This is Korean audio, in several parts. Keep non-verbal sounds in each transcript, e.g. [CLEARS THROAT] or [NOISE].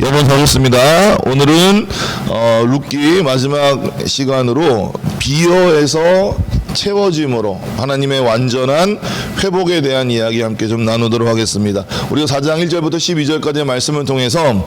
여러분 반갑습니다. 오늘은 어, 룻기 마지막 시간으로 비어에서 채워짐으로 하나님의 완전한 회복에 대한 이야기 함께 좀 나누도록 하겠습니다. 우리가 4장 1절부터 12절까지의 말씀을 통해서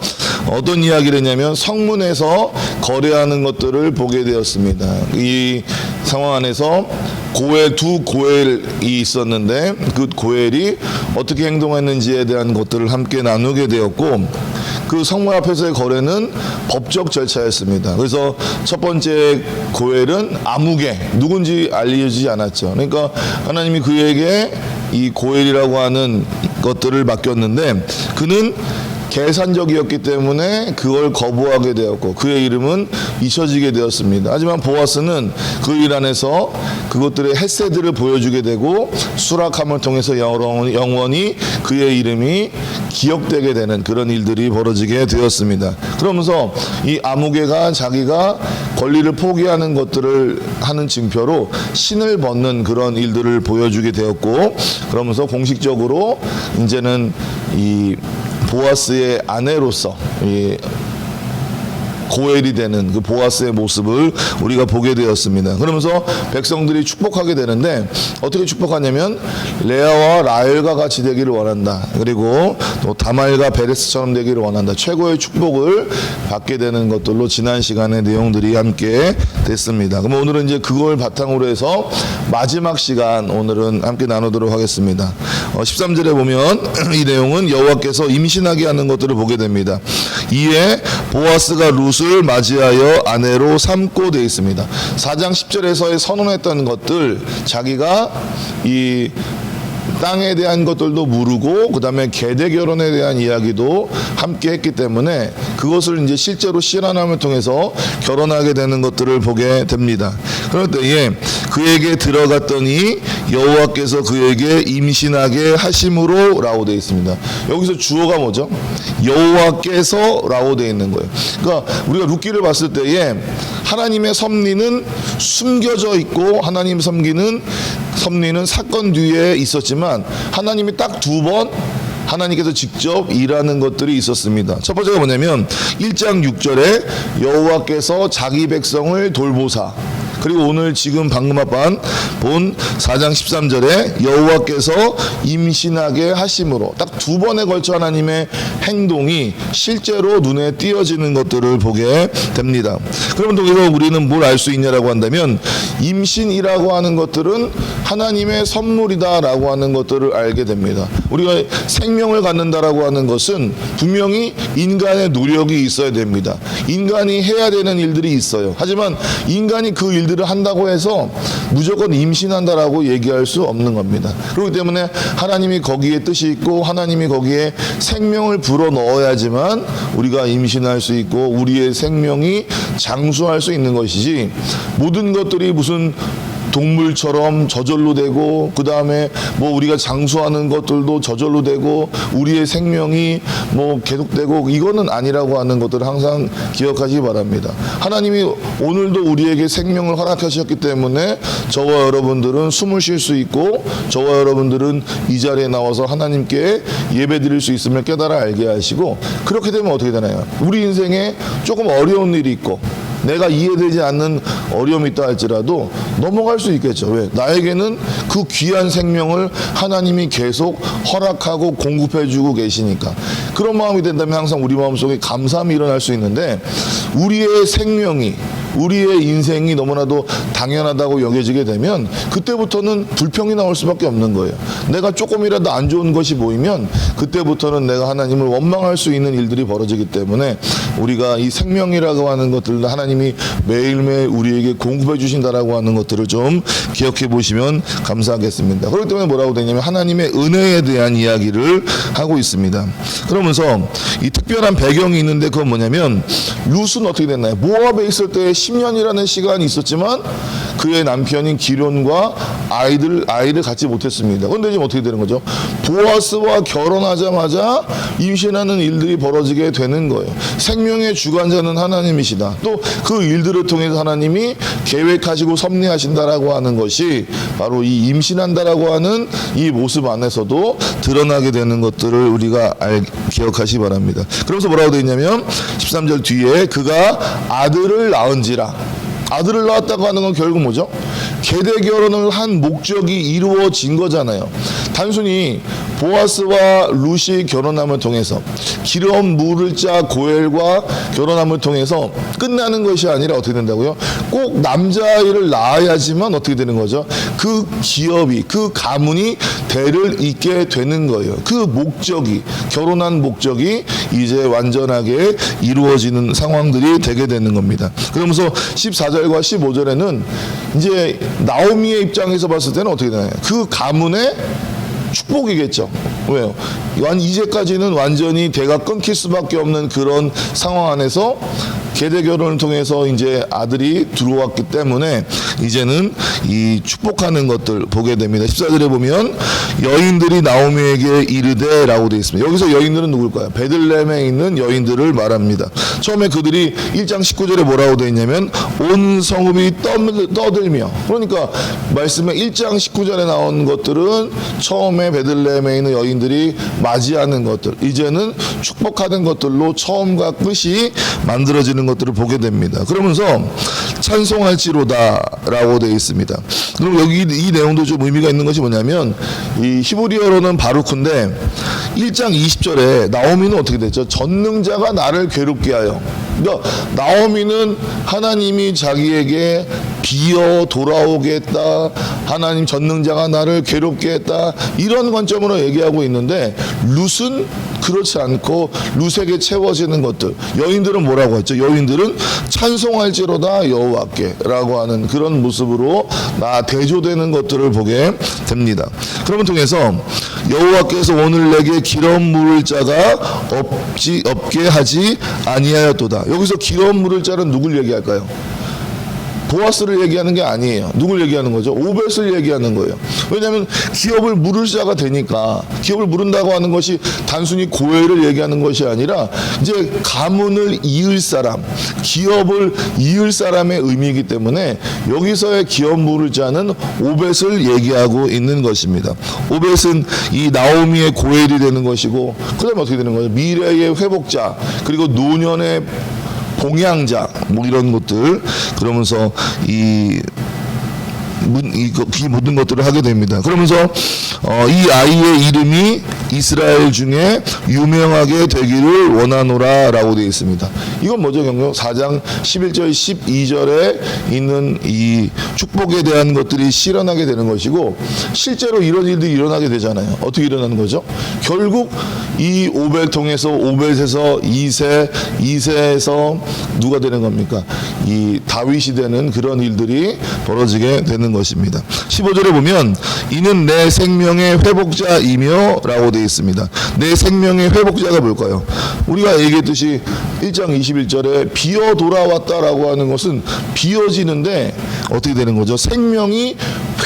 어떤 이야기를 했냐면 성문에서 거래하는 것들을 보게 되었습니다. 이 상황 안에서 고엘 두 고엘이 있었는데 그 고엘이 어떻게 행동했는지에 대한 것들을 함께 나누게 되었고 그 성문 앞에서의 거래는 법적 절차였습니다. 그래서 첫 번째 고엘은 아무개 누군지 알려지지 않았죠. 그러니까 하나님이 그에게 이 고엘이라고 하는 것들을 맡겼는데 그는 계산적이었기 때문에 그걸 거부하게 되었고 그의 이름은 잊혀지게 되었습니다. 하지만 보아스는 그 일 안에서 그것들의 햇새들을 보여주게 되고 수락함을 통해서 영원히, 그의 이름이 기억되게 되는 그런 일들이 벌어지게 되었습니다. 그러면서 이 아무개가 자기가 권리를 포기하는 것들을 하는 증표로 신을 벗는 그런 일들을 보여주게 되었고 그러면서 공식적으로 이제는 이 보아스의 아내로서 이 고엘이 되는 그 보아스의 모습을 우리가 보게 되었습니다. 그러면서 백성들이 축복하게 되는데 어떻게 축복하냐면 레아와 라헬과 같이 되기를 원한다. 그리고 또 다말과 베레스처럼 되기를 원한다. 최고의 축복을 받게 되는 것들로 지난 시간의 내용들이 함께 됐습니다. 그럼 오늘은 이제 그걸 바탕으로 해서 마지막 시간 오늘은 함께 나누도록 하겠습니다. 어, 13절에 보면 [CLEARS THROAT] 이 내용은 여호와께서 임신하게 하는 것들을 보게 됩니다. 이에 보아스가 룻을 맞이하여 아내로 삼고 되어 있습니다. 4장 10절에서의 선언했던 것들 자기가 이 땅에 대한 것들도 모르고 그다음에 계대 결혼에 대한 이야기도 함께 했기 때문에 그것을 이제 실제로 실현함을 통해서 결혼하게 되는 것들을 보게 됩니다. 그럴 때에 그에게 들어갔더니 여호와께서 그에게 임신하게 하심으로라고 되어 있습니다. 여기서 주어가 뭐죠? 여호와께서라고 되어 있는 거예요. 그러니까 우리가 룻기를 봤을 때에 하나님의 섭리는 숨겨져 있고 하나님 섬기는 섭리는 사건 뒤에 있었지만 하나님이 딱 두 번 하나님께서 직접 일하는 것들이 있었습니다. 첫 번째가 뭐냐면 1장 6절에 여호와께서 자기 백성을 돌보사 그리고 오늘 지금 방금 앞반 본 4장 13절에 여호와께서 임신하게 하심으로 딱 두 번에 걸쳐 하나님의 행동이 실제로 눈에 띄어지는 것들을 보게 됩니다. 그러면 거기서 우리는 뭘 알 수 있냐라고 한다면 임신이라고 하는 것들은 하나님의 선물이다라고 하는 것들을 알게 됩니다. 우리가 생명을 갖는다라고 하는 것은 분명히 인간의 노력이 있어야 됩니다. 인간이 해야 되는 일들이 있어요. 하지만 인간이 그 일들을 한다고 해서 무조건 임신한다라고 얘기할 수 없는 겁니다. 그렇기 때문에 하나님이 거기에 뜻이 있고 하나님이 거기에 생명을 불어 넣어야지만 우리가 임신할 수 있고 우리의 생명이 장수할 수 있는 것이지 모든 것들이 무슨 동물처럼 저절로 되고 그 다음에 뭐 우리가 장수하는 것들도 저절로 되고 우리의 생명이 뭐 계속되고 이거는 아니라고 하는 것들을 항상 기억하시기 바랍니다. 하나님이 오늘도 우리에게 생명을 허락하셨기 때문에 저와 여러분들은 숨을 쉴 수 있고 저와 여러분들은 이 자리에 나와서 하나님께 예배 드릴 수 있음을 깨달아 알게 하시고 그렇게 되면 어떻게 되나요? 우리 인생에 조금 어려운 일이 있고 내가 이해되지 않는 어려움이 있다 할지라도 넘어갈 수 있겠죠. 왜? 나에게는 그 귀한 생명을 하나님이 계속 허락하고 공급해 주고 계시니까. 그런 마음이 된다면 항상 우리 마음속에 감사함이 일어날 수 있는데 우리의 생명이 우리의 인생이 너무나도 당연하다고 여겨지게 되면 그때부터는 불평이 나올 수밖에 없는 거예요. 내가 조금이라도 안 좋은 것이 보이면 그때부터는 내가 하나님을 원망할 수 있는 일들이 벌어지기 때문에 우리가 이 생명이라고 하는 것들도 하나님이 매일매일 우리에게 공급해 주신다라고 하는 것들을 좀 기억해 보시면 감사하겠습니다. 그렇기 때문에 뭐라고 되냐면 하나님의 은혜에 대한 이야기를 하고 있습니다. 그러면서 이 특별한 배경이 있는데 그건 뭐냐면 룻은 어떻게 됐나요? 모압에 있을 때 10년이라는 시간이 있었지만 그의 남편인 기론과 아이들 아이를 갖지 못했습니다. 그런데 지금 어떻게 되는 거죠? 보아스와 결혼하자마자 임신하는 일들이 벌어지게 되는 거예요. 생명의 주관자는 하나님이시다. 또 그 일들을 통해서 하나님이 계획하시고 섭리하신다라고 하는 것이 바로 이 임신한다라고 하는 이 모습 안에서도 드러나게 되는 것들을 우리가 알, 기억하시 기 바랍니다. 그러면서 뭐라고 되어 있냐면 13절 뒤에 그가 아들을 낳은지라 아들을 낳았다고 하는 건 결국 뭐죠? 계대 결혼을 한 목적이 이루어진 거잖아요. 단순히 보아스와 루시 결혼함을 통해서 기름 물을 짜 고엘과 결혼함을 통해서 끝나는 것이 아니라 어떻게 된다고요? 꼭 남자아이를 낳아야지만 어떻게 되는 거죠? 그 기업이 그 가문이 대를 잇게 되는 거예요. 그 목적이 결혼한 목적이 이제 완전하게 이루어지는 상황들이 되게 되는 겁니다. 그러면서 14절과 15절에는 이제 나오미의 입장에서 봤을 때는 어떻게 되나요? 그 가문의 축복이겠죠. 왜요? 완 이제까지는 완전히 대가 끊길 수밖에 없는 그런 상황 안에서 계대 결혼을 통해서 이제 아들이 들어왔기 때문에 이제는 이 축복하는 것들 보게 됩니다. 14절에 보면 여인들이 나오미에게 이르되라고 되어 있습니다. 여기서 여인들은 누굴까요? 베들레헴에 있는 여인들을 말합니다. 처음에 그들이 1장 19절에 뭐라고 되어 있냐면 온 성읍이 떠들- 떠들며 그러니까 말씀에 1장 19절에 나온 것들은 처음에 베들레헴에 있는 여인들이 맞이하는 것들 이제는 축복하는 것들로 처음과 끝이 만들어지는 것들을 보게 됩니다. 그러면서 찬송할지로다라고 되어 있습니다. 그럼 여기 이 내용도 좀 의미가 있는 것이 뭐냐면 이 히브리어로는 바루크인데 1장 20절에 나오미는 어떻게 됐죠? 전능자가 나를 괴롭게 하여. 그러니까 나오미는 하나님이 자기에게 비어 돌아오겠다. 하나님 전능자가 나를 괴롭게 했다. 이런 관점으로 얘기하고 있는데 룻은 그렇지 않고 룻에게 채워지는 것들. 여인들은 뭐라고 했죠? 여인들은 찬송할지로다 여호와께라고 하는 그런 모습으로 나 대조되는 것들을 보게 됩니다. 그러면 통해서 여호와께서 오늘 내게 기름 물을 자가 없지 없게 하지 아니하였도다. 여기서 기름 물을 자는 누굴 얘기할까요? 보아스를 얘기하는 게 아니에요. 누굴 얘기하는 거죠? 오벳을 얘기하는 거예요. 왜냐하면 기업을 물을 자가 되니까 기업을 물은다고 하는 것이 단순히 고해를 얘기하는 것이 아니라 이제 가문을 이을 사람, 기업을 이을 사람의 의미이기 때문에 여기서의 기업 물을 자는 오벳을 얘기하고 있는 것입니다. 오벳은 이 나오미의 고엘이 되는 것이고 그다음에 어떻게 되는 거죠? 미래의 회복자 그리고 노년의 봉양자 뭐 이런 것들. 그러면서 이 문- 이, 거- 이 모든 것들을 하게 됩니다. 그러면서 어, 이 아이의 이름이 이스라엘 중에 유명하게 되기를 원하노라라고 되어 있습니다. 이건 뭐죠, 경경 4장 11절 12절에 있는 이 축복에 대한 것들이 실현하게 되는 것이고 실제로 이런 일들이 일어나게 되잖아요. 어떻게 일어나는 거죠? 결국 이 오벨 통해서 오벨에서 2세, 2세에서 누가 되는 겁니까? 이 다윗이 되는 그런 일들이 벌어지게 되는 것입니다. 15절에 보면 이는 내 생명의 회복자이며 라고 되어 있습니다. 내 생명의 회복자가 뭘까요? 우리가 얘기했듯이 1장 21절에 비어 돌아왔다라고 하는 것은 비어지는데 어떻게 되는 거죠? 생명이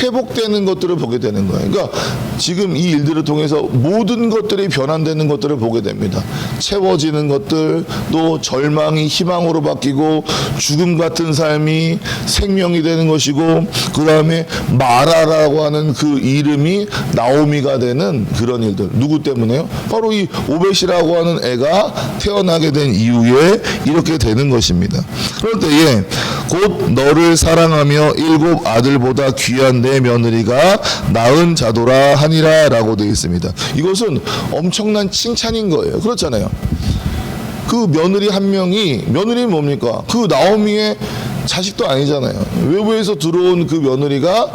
회복되는 것들을 보게 되는 거예요. 그러니까 지금 이 일들을 통해서 모든 것들이 변환되는 것들을 보게 됩니다. 채워지는 것들, 또 절망이 희망으로 바뀌고 죽음 같은 삶이 생명이 되는 것이고 그 다음에 마라라고 하는 그 이름이 나오미가 되는 그런 일들. 누구 때문에요? 바로 이 오벳이라고 하는 애가 태어나게 된 이후에 이렇게 되는 것입니다. 그럴 때에 곧 너를 사랑하며 일곱 아들보다 귀한 내 며느리가 낳은 자도라 하니라 라고 되어 있습니다. 이것은 엄청난 칭찬인 거예요. 그렇잖아요. 그 며느리 한 명이 며느리 뭡니까? 그 나오미의 자식도 아니잖아요. 외부에서 들어온 그 며느리가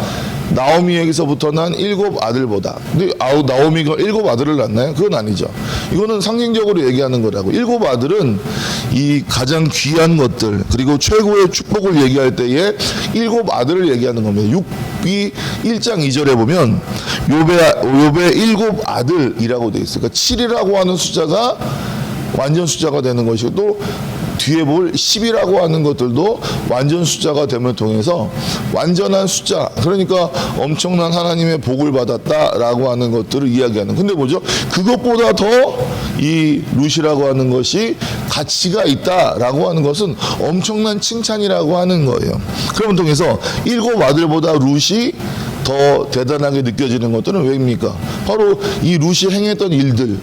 나오미에게서부터 난 일곱 아들보다. 근데 아우 나오미가 일곱 아들을 낳나요? 그건 아니죠. 이거는 상징적으로 얘기하는 거라고. 일곱 아들은 이 가장 귀한 것들 그리고 최고의 축복을 얘기할 때에 일곱 아들을 얘기하는 겁니다. 6이 1장 2절에 보면 요배 요배 일곱 아들이라고 돼 있어요. 그러니까 7이라고 하는 숫자가 완전 숫자가 되는 것이고 또 뒤에 볼 10이라고 하는 것들도 완전 숫자가 됨을 통해서 완전한 숫자. 그러니까 엄청난 하나님의 복을 받았다라고 하는 것들을 이야기하는. 근데 뭐죠? 그것보다 더이 룻이라고 하는 것이 가치가 있다라고 하는 것은 엄청난 칭찬이라고 하는 거예요. 그런 통해서 일곱 아들보다 룻이 더 대단하게 느껴지는 것들은 왜입니까? 바로 이 룻이 행했던 일들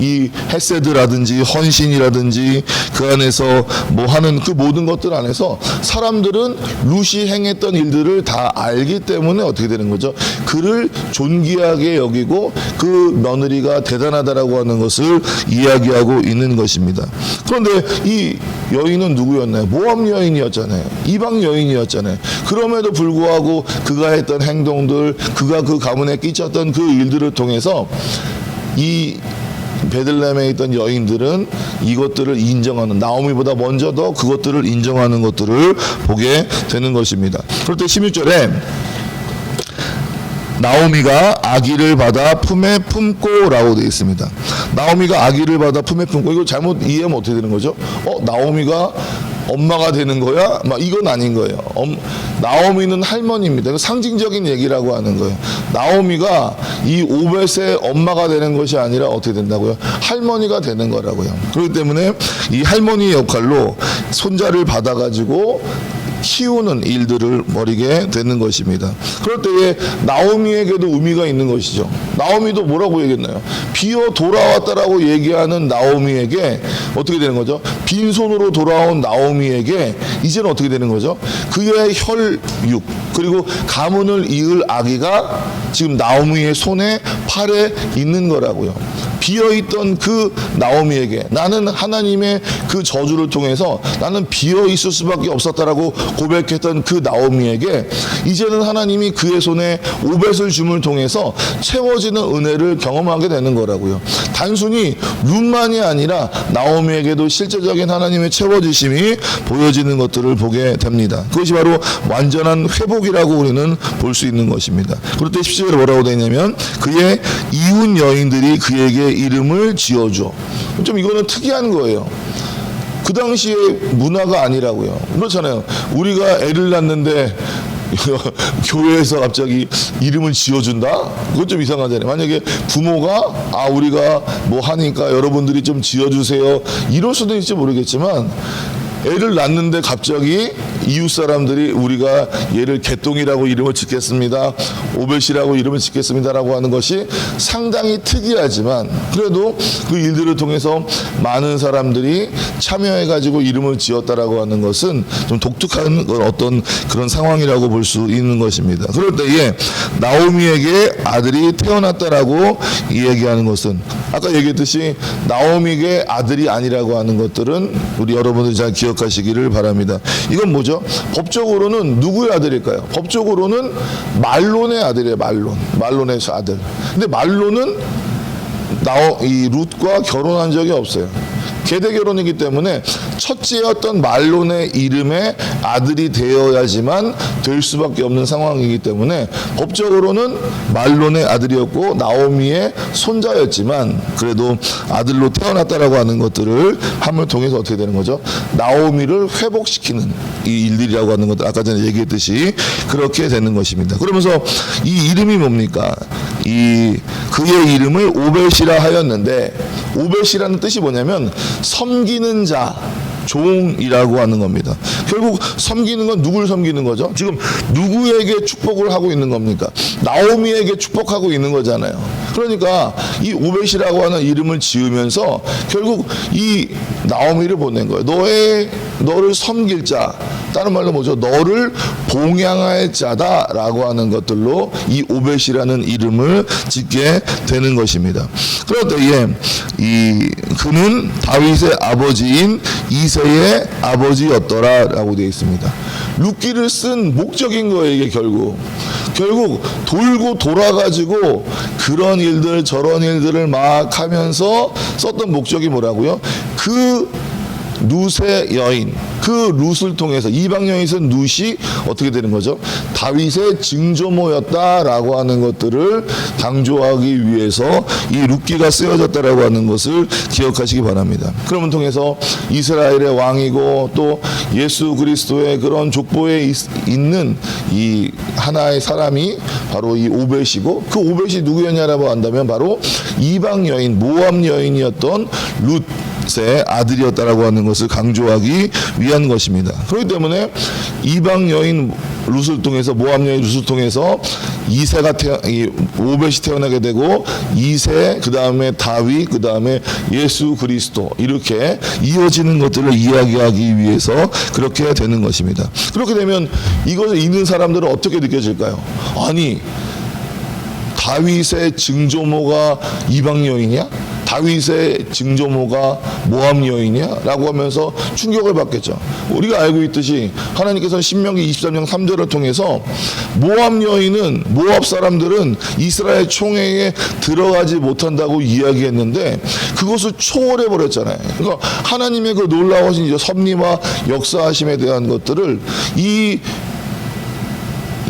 이 헤세드라든지 헌신이라든지 그 안에서 뭐 하는 그 모든 것들 안에서 사람들은 루시 행했던 일들을 다 알기 때문에 어떻게 되는 거죠? 그를 존귀하게 여기고 그 며느리가 대단하다라고 하는 것을 이야기하고 있는 것입니다. 그런데 이 여인은 누구였나요? 모함 여인이었잖아요. 이방 여인이었잖아요. 그럼에도 불구하고 그가 했던 행동들, 그가 그 가문에 끼쳤던 그 일들을 통해서 이 베들레헴에 있던 여인들은 이것들을 인정하는 나오미보다 먼저 더 그것들을 인정하는 것들을 보게 되는 것입니다. 그럴 때 16절에 나오미가 아기를 받아 품에 품고라고 되어 있습니다. 나오미가 아기를 받아 품에 품고 이거 잘못 이해하면 어떻게 되는 거죠? 어 나오미가 엄마가 되는 거야? 막 이건 아닌 거예요. 엄, 나오미는 할머니입니다. 상징적인 얘기라고 하는 거예요. 나오미가 이 오벳의 엄마가 되는 것이 아니라 어떻게 된다고요? 할머니가 되는 거라고요. 그렇기 때문에 이 할머니의 역할로 손자를 받아가지고 키우는 일들을 벌이게 되는 것입니다. 그럴 때에 나오미에게도 의미가 있는 것이죠. 나오미도 뭐라고 얘기했나요? 비어 돌아왔다라고 얘기하는 나오미에게 어떻게 되는 거죠? 빈손으로 돌아온 나오미에게 이제는 어떻게 되는 거죠? 그의 혈육 그리고 가문을 이을 아기가 지금 나오미의 손에 팔에 있는 거라고요. 비어 있던 그 나오미에게 나는 하나님의 그 저주를 통해서 나는 비어 있을 수밖에 없었다라고 고백했던 그 나오미에게 이제는 하나님이 그의 손에 오벳을 줌을 통해서 채워지는 은혜를 경험하게 되는 거라고요. 단순히 룸만이 아니라 나오미에게도 실제적인 하나님의 채워지심이 보여지는 것들을 보게 됩니다. 그것이 바로 완전한 회복이라고 우리는 볼 수 있는 것입니다. 그럴 때 10절에 뭐라고 되냐면 그의 이웃 여인들이 그에게 이름을 지어줘. 좀 이거는 특이한 거예요. 그 당시에 문화가 아니라고요. 그렇잖아요. 우리가 애를 낳는데 [LAUGHS] 교회에서 갑자기 이름을 지어준다? 그건 좀 이상하잖아요. 만약에 부모가 아 우리가 뭐 하니까 여러분들이 좀 지어주세요. 이럴 수도 있을지 모르겠지만 애를 낳는데 갑자기 이웃 사람들이 우리가 얘를 개똥이라고 이름을 짓겠습니다. 오벳이라고 이름을 짓겠습니다라고 하는 것이 상당히 특이하지만 그래도 그 일들을 통해서 많은 사람들이 참여해 가지고 이름을 지었다라고 하는 것은 좀 독특한 어떤 그런 상황이라고 볼 수 있는 것입니다. 그럴 때에 나오미에게 아들이 태어났다라고 이야기하는 것은 아까 얘기했듯이 나오미에게 아들이 아니라고 하는 것들은 우리 여러분들이 잘 기억하시기를 바랍니다. 이건 뭐죠? 법적으로는 누구의 아들일까요? 법적으로는 말론의 아들이에요. 말론. 말론의 아들. 근데 말론은 나오 이 룻과 결혼한 적이 없어요. 계대 결혼이기 때문에 첫째였던 말론의 이름에 아들이 되어야지만 될 수밖에 없는 상황이기 때문에 법적으로는 말론의 아들이었고 나오미의 손자였지만 그래도 아들로 태어났다라고 하는 것들을 함을 통해서 어떻게 되는 거죠? 나오미를 회복시키는 이 일들이라고 하는 것들 아까 전에 얘기했듯이 그렇게 되는 것입니다. 그러면서 이 이름이 뭡니까? 이 그의 이름을 오벳이라 하였는데 오벳이라는 뜻이 뭐냐면 섬기는 자 종이라고 하는 겁니다. 결국 섬기는 건 누굴 섬기는 거죠? 지금 누구에게 축복을 하고 있는 겁니까? 나오미에게 축복하고 있는 거잖아요. 그러니까 이 오벳이라고 하는 이름을 지으면서 결국 이 나오미를 보낸 거예요. 너의 너를 섬길 자, 다른 말로 뭐죠? 너를 봉양할 자다라고 하는 것들로 이 오벳이라는 이름을 짓게 되는 것입니다. 그럴 때에 이 그는 다윗의 아버지인 이세의 아버지였더라라고 되어 있습니다. 룻기를 쓴 목적인 거예요 이게 결국 결국 돌고 돌아가지고 그런 일들 저런 일들을 막 하면서 썼던 목적이 뭐라고요? 그 룻의 여인 그 룻을 통해서 이방 여인에서 룻이 어떻게 되는 거죠? 다윗의 증조모였다라고 하는 것들을 강조하기 위해서 이 룻기가 쓰여졌다라고 하는 것을 기억하시기 바랍니다. 그러면 통해서 이스라엘의 왕이고 또 예수 그리스도의 그런 족보에 있, 있는 이 하나의 사람이 바로 이 오벳이고 그 오벳이 누구였냐라고 한다면 바로 이방 여인 모압 여인이었던 룻 의 아들이었다라고 하는 것을 강조하기 위한 것입니다. 그렇기 때문에 이방 여인 룻을 통해서 모압 여인 룻을 통해서 이세가 태어 이 오벳이 태어나게 되고 이세 그 다음에 다윗 그 다음에 예수 그리스도 이렇게 이어지는 것들을 이야기하기 위해서 그렇게 되는 것입니다. 그렇게 되면 이것을 읽는 사람들은 어떻게 느껴질까요? 아니 다윗의 증조모가 이방 여인이야? 다윗의 증조모가 모함 여인이야?라고 하면서 충격을 받겠죠. 우리가 알고 있듯이 하나님께서 신명기 23장 3절을 통해서 모함 여인은 모압 사람들은 이스라엘 총회에 들어가지 못한다고 이야기했는데 그것을 초월해 버렸잖아요. 그러니까 하나님의 그 놀라우신 섭리와 역사하심에 대한 것들을 이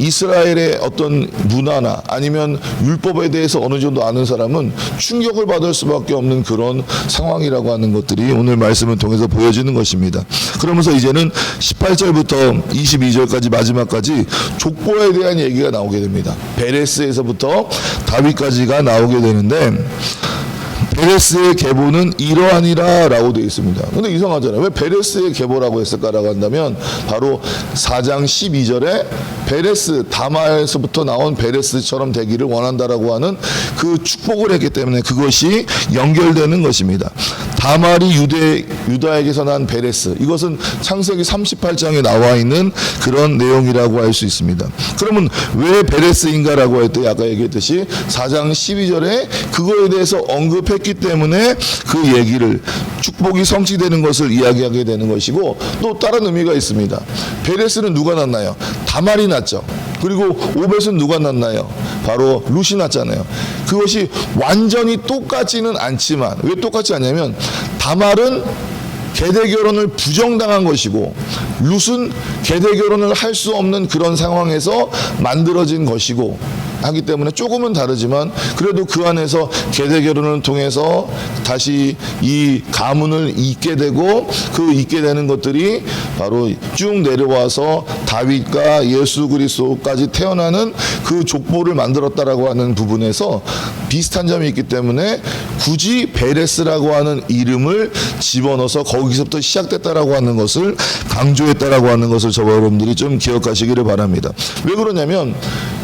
이스라엘의 어떤 문화나 아니면 율법에 대해서 어느 정도 아는 사람은 충격을 받을 수밖에 없는 그런 상황이라고 하는 것들이 오늘 말씀을 통해서 보여지는 것입니다. 그러면서 이제는 18절부터 22절까지 마지막까지 족보에 대한 얘기가 나오게 됩니다. 베레스에서부터 다윗까지가 나오게 되는데 베레스의 계보는 이러하니라 라고 되어 있습니다. 근데 이상하잖아요. 왜 베레스의 계보라고 했을까라고 한다면 바로 4장 12절에 베레스 다마에서부터 나온 베레스처럼 되기를 원한다라고 하는 그 축복을 했기 때문에 그것이 연결되는 것입니다. 다말이 유대 유다에게서 난 베레스 이것은 창세기 38장에 나와 있는 그런 내용이라고 할 수 있습니다. 그러면 왜 베레스인가라고 할 때 아까 얘기했듯이 4장 12절에 그거에 대해서 언급했기 때문에 그 얘기를 축복이 성취되는 것을 이야기하게 되는 것이고 또 다른 의미가 있습니다. 베레스는 누가 낳나요? 다말이 낳죠. 그리고 오벳은 누가 낳나요? 바로 룻이 낳잖아요. 그것이 완전히 똑같지는 않지만 왜 똑같지 않냐면 다말은 계대 결혼을 부정당한 것이고 룻은 계대 결혼을 할 수 없는 그런 상황에서 만들어진 것이고 하기 때문에 조금은 다르지만 그래도 그 안에서 계대 결혼을 통해서 다시 이 가문을 잇게 되고 그 잇게 되는 것들이 바로 쭉 내려와서 다윗과 예수 그리스도까지 태어나는 그 족보를 만들었다라고 하는 부분에서 비슷한 점이 있기 때문에 굳이 베레스라고 하는 이름을 집어넣어서 거기서부터 시작됐다라고 하는 것을 강조했다라고 하는 것을 저와 여러분들이 좀 기억하시기를 바랍니다. 왜 그러냐면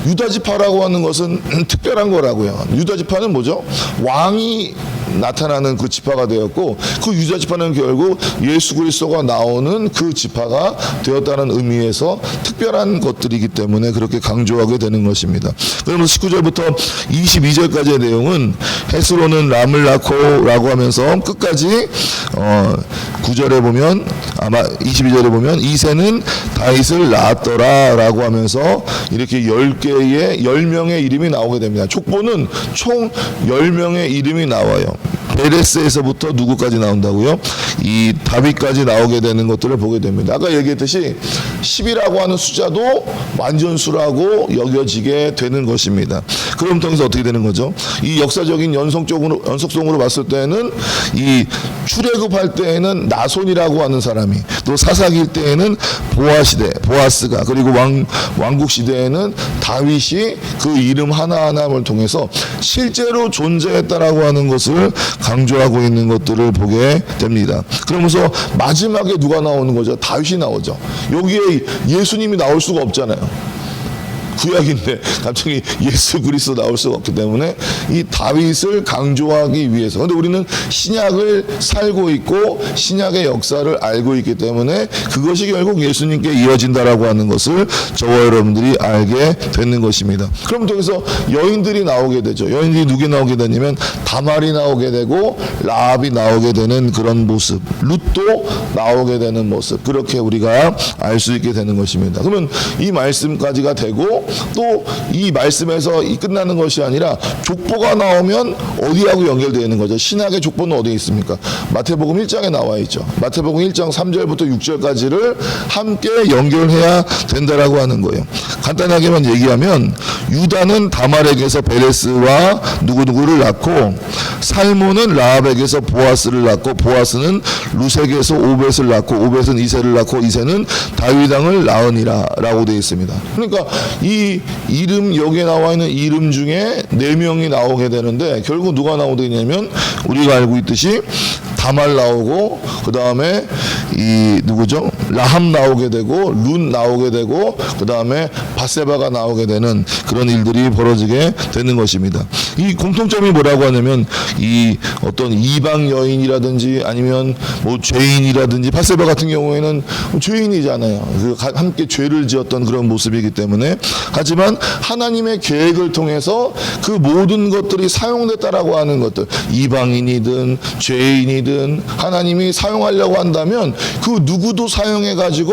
유다 지파라고 하는 것은 [CLEARS THROAT] 특별한 거라고요. 유다 지파는 뭐죠? 왕이 나타나는 그 지파가 되었고 그 유다 지파는 결국 예수 그리스도가 나오는 그 지파가 되었다는 의미에서 특별한 것들이기 때문에 그렇게 강조하게 되는 것입니다. 그러면 19절부터 22절까지의 내용은 헤스로는 람을 낳고라고 하면서 끝까지 어 9절에 보면 아마 22절에 보면 이세는 다윗을 낳았더라라고 하면서 이렇게 10개의 10명의 이름이 나오게 됩니다. 족보는 총 10명의 이름이 나와요. 베레스에서부터 누구까지 나온다고요? 이 다윗까지 나오게 되는 것들을 보게 됩니다. 아까 얘기했듯이 10이라고 하는 숫자도 완전수라고 여겨지게 되는 것입니다. 그럼 통해서 어떻게 되는 거죠? 이 역사적인 연속적으로 연속성으로 봤을 때는 이 출애굽할 때에는 나손이라고 하는 사람이 또 사사기일 때에는 보아 시대 보아스가 그리고 왕 왕국 시대에는 다윗이 그 이름 하나하나를 통해서 실제로 존재했다라고 하는 것을 강조하고 있는 것들을 보게 됩니다. 그러면서 마지막에 누가 나오는 거죠? 다윗이 나오죠. 여기에 예수님이 나올 수가 없잖아요. 구약인데 갑자기 예수 그리스도 나올 수가 없기 때문에 이 다윗을 강조하기 위해서 근데 우리는 신약을 살고 있고 신약의 역사를 알고 있기 때문에 그것이 결국 예수님께 이어진다라고 하는 것을 저와 여러분들이 알게 되는 것입니다. 그럼 통해서 여인들이 나오게 되죠. 여인들이 누구 나오게 되냐면 다말이 나오게 되고 라합이 나오게 되는 그런 모습, 룻도 나오게 되는 모습 그렇게 우리가 알 수 있게 되는 것입니다. 그러면 이 말씀까지가 되고 또 이 말씀에서 이 끝나는 것이 아니라 족보가 나오면 어디하고 연결되어 있는 거죠? 신학의 족보는 어디에 있습니까? 마태복음 1장에 나와 있죠. 마태복음 1장 3절부터 6절까지를 함께 연결해야 된다라고 하는 거예요. 간단하게만 얘기하면 유다는 다말에게서 베레스와 누구누구를 낳고 살몬은 라합에게서 보아스를 낳고 보아스는 루색에서 오벳을 낳고 오벳은 이세를 낳고 이세는 다윗 왕을 낳으니라라고 되어 있습니다. 그러니까 이 이름 여기에 나와 있는 이름 중에 네 명이 나오게 되는데 결국 누가 나오게 되냐면 우리가 알고 있듯이 다말 나오고 그 다음에 이 누구죠? 라함 나오게 되고 룬 나오게 되고 그 다음에 바세바가 나오게 되는 그런 일들이 벌어지게 되는 것입니다. 이 공통점이 뭐라고 하냐면 이 어떤 이방 여인이라든지 아니면 뭐 죄인이라든지 바세바 같은 경우에는 죄인이잖아요. 그 가- 함께 죄를 지었던 그런 모습이기 때문에 하지만 하나님의 계획을 통해서 그 모든 것들이 사용됐다라고 하는 것들 이방인이든 죄인이든 하나님이 사용하려고 한다면 그 누구도 사용해 가지고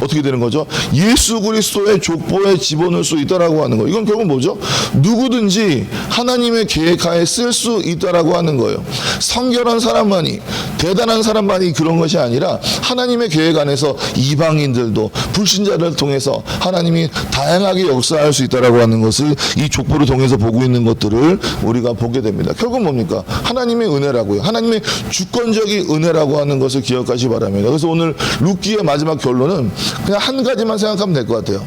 어떻게 되는 거죠? 예수 그리스도의 족보에 집어넣을 수 있다라고 하는 거. 이건 결국 뭐죠? 누구든지 하나님의 계획하에 쓸 수 있다라고 하는 거예요. 성결한 사람만이 대단한 사람만이 그런 것이 아니라 하나님의 계획 안에서 이방인들도 불신자를 통해서 하나님이 다양하게 역사할 수 있다라고 하는 것을 이 족보를 통해서 보고 있는 것들을 우리가 보게 됩니다. 결국 뭡니까? 하나님의 은혜라고요. 하나님의 주권적인 은혜라고 하는 것을 기억하시 기 바랍니다. 그래서 오늘 루키의 마지막 결론은 그냥 한 가지만 생각하면 될 것 같아요.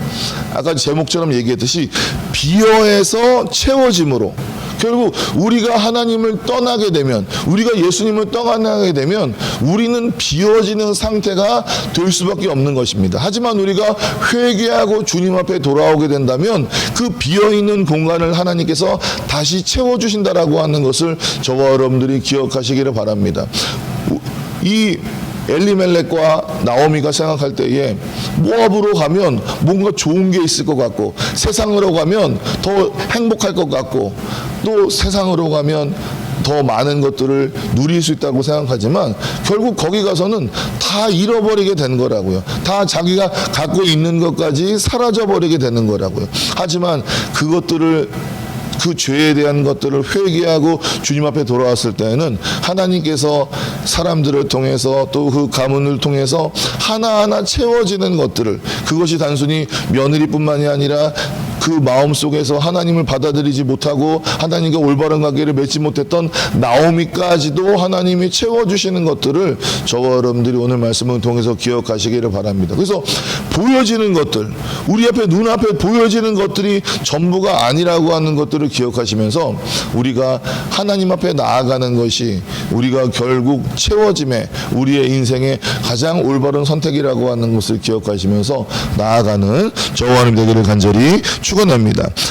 아까 제목처럼 얘기했듯이 비어에서 채워짐으로 결국 우리가 하나님을 떠나게 되면 우리가 예수님을 떠나게 되면 우리는 비워지는 상태가 될 수밖에 없는 것입니다. 하지만 우리가 회개하고 주님 앞에 돌아오게 된다면 그 비어 있는 공간을 하나님께서 다시 채워 주신다라고 하는 것을 저와 여러분들이 기억하시기를 바랍니다. 이 엘리멜렉과 나오미가 생각할 때에 모압으로 가면 뭔가 좋은 게 있을 것 같고 세상으로 가면 더 행복할 것 같고 또 세상으로 가면 더 많은 것들을 누릴 수 있다고 생각하지만 결국 거기 가서는 다 잃어버리게 되는 거라고요. 다 자기가 갖고 있는 것까지 사라져 버리게 되는 거라고요. 하지만 그것들을 그 죄에 대한 것들을 회개하고 주님 앞에 돌아왔을 때에는 하나님께서 사람들을 통해서 또 그 가문을 통해서 하나하나 채워지는 것들을 그것이 단순히 며느리뿐만이 아니라 그 마음 속에서 하나님을 받아들이지 못하고 하나님과 올바른 관계를 맺지 못했던 나오미까지도 하나님이 채워주시는 것들을 저와 여러분들이 오늘 말씀을 통해서 기억하시기를 바랍니다. 그래서 보여지는 것들, 우리 앞에 눈앞에 보여지는 것들이 전부가 아니라고 하는 것들을 기억하시면서 우리가 하나님 앞에 나아가는 것이 우리가 결국 채워짐에 우리의 인생의 가장 올바른 선택이라고 하는 것을 기억하시면서 나아가는 저와 하나님 되기를 간절히 축원합니다.